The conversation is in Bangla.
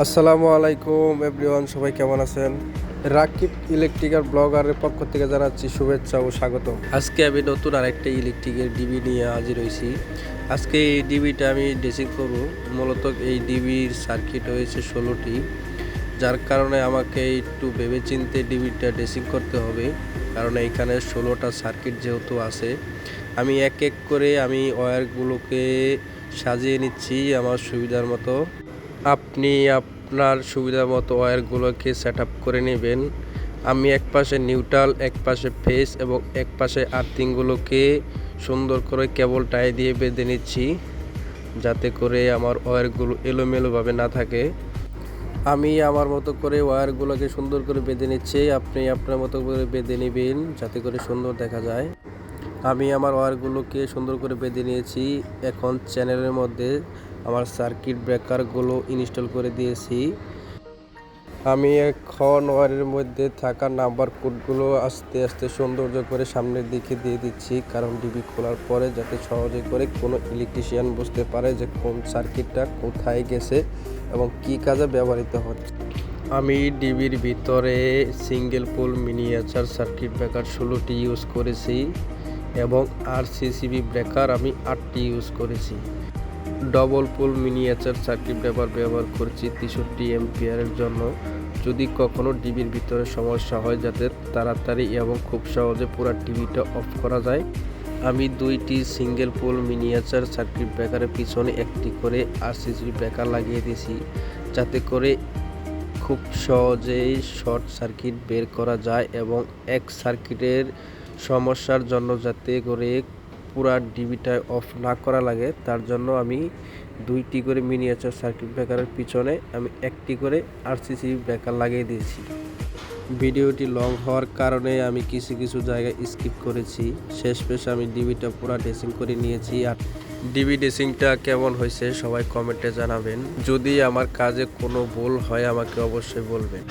আসসালামু আলাইকুম এভরিওয়ান সবাই কেমন আছেন? রাকিব ইলেকট্রিক্যাল ব্লগারের পক্ষ থেকে জানাচ্ছি শুভেচ্ছা ও স্বাগত আজকে আমি নতুন আরেকটা ইলেকট্রিকের ডিবি নিয়ে হাজির হয়েছি। আজকে এই ডিবিটা আমি ড্রেসিং করব। মূলত এই ডিবির সার্কিট হয়েছে ষোলোটি, যার কারণে আমাকে একটু ভেবে চিনতে ডিবিটা ড্রেসিং করতে হবে। কারণ এইখানে ষোলোটা সার্কিট যেহেতু আছে, আমি এক এক করে আমি ওয়্যারগুলোকে সাজিয়ে নিচ্ছি আমার সুবিধার মতো। আপনি আপনার সুবিধা মতো ওয়্যারগুলোকে সেট আপ করে নেবেন। আমি এক পাশে নিউট্রাল এক পাশে ফেস এবং এক পাশে আর্থিংগুলোকে সুন্দর করে কেবল টাই দিয়ে বেঁধে নিচ্ছি, যাতে করে আমার ওয়্যারগুলো এলোমেলোভাবে না থাকে। আমি আমার মতো করে ওয়্যারগুলোকে সুন্দর করে বেঁধে নিচ্ছি, আপনি আপনার মতো করে বেঁধে নেবেন, যাতে করে সুন্দর দেখা যায়। আমি আমার ওয়্যারগুলোকে সুন্দর করে বেঁধে নিয়েছি, এখন চ্যানেলের মধ্যে আমার সার্কিট ব্রেকারগুলো ইনস্টল করে দিয়েছি। আমি এখন ওয়ারের মধ্যে থাকা নাম্বার কোডগুলো আস্তে আস্তে সৌন্দর্য করে সামনের দিকে দিয়ে দিচ্ছি, কারণ ডিবি খোলার পরে যাতে সহজে করে কোনো ইলেকট্রিশিয়ান বুঝতে পারে যে কোন সার্কিটটা কোথায় গেছে এবং কি কাজে ব্যবহৃত হচ্ছে। আমি ডিবির ভিতরে single pole miniature circuit breaker ষোলোটি ইউজ করেছি এবং আর সিসিবি ব্রেকার আমি আটটি ইউজ করেছি। Double pole miniature circuit breaker ব্যবহার করছি তেষট্টি এমপিয়ারের জন্য। যদি কখনো ডিবির ভিতরে সমস্যা হয় যাতে তাড়াতাড়ি এবং খুব সহজে পুরো টিভিটা অফ করা যায়, আমি দুইটি সিঙ্গেল পোল মিনিয়েচার সার্কিট ব্রেকারের পিছনে একটি করে আরসিসি ব্রেকার লাগিয়ে দিয়েছি, যাতে করে খুব সহজেই শর্ট সার্কিট বের করা যায় এবং এক সার্কিটের সমস্যার জন্য যাতে করে পুরা ডিবিটা অফ না করা লাগে, তার জন্য আমি দুইটি করে মিনিয়েচার সার্কিট ব্রেকারের পিছনে আমি একটি করে আরসিসি ব্রেকার লাগিয়ে দিয়েছি। ভিডিওটি লং হওয়ার কারণে আমি কিছু কিছু জায়গায় স্কিপ করেছি। শেষ পেশ আমি ডিবিটা পুরা ড্রেসিং করে নিয়েছি। আর ডিবি ড্রেসিংটা কেমন হয়েছে সবাই কমেন্টে জানাবেন। যদি আমার কাজে কোনো ভুল হয়, আমাকে অবশ্যই বলবেন।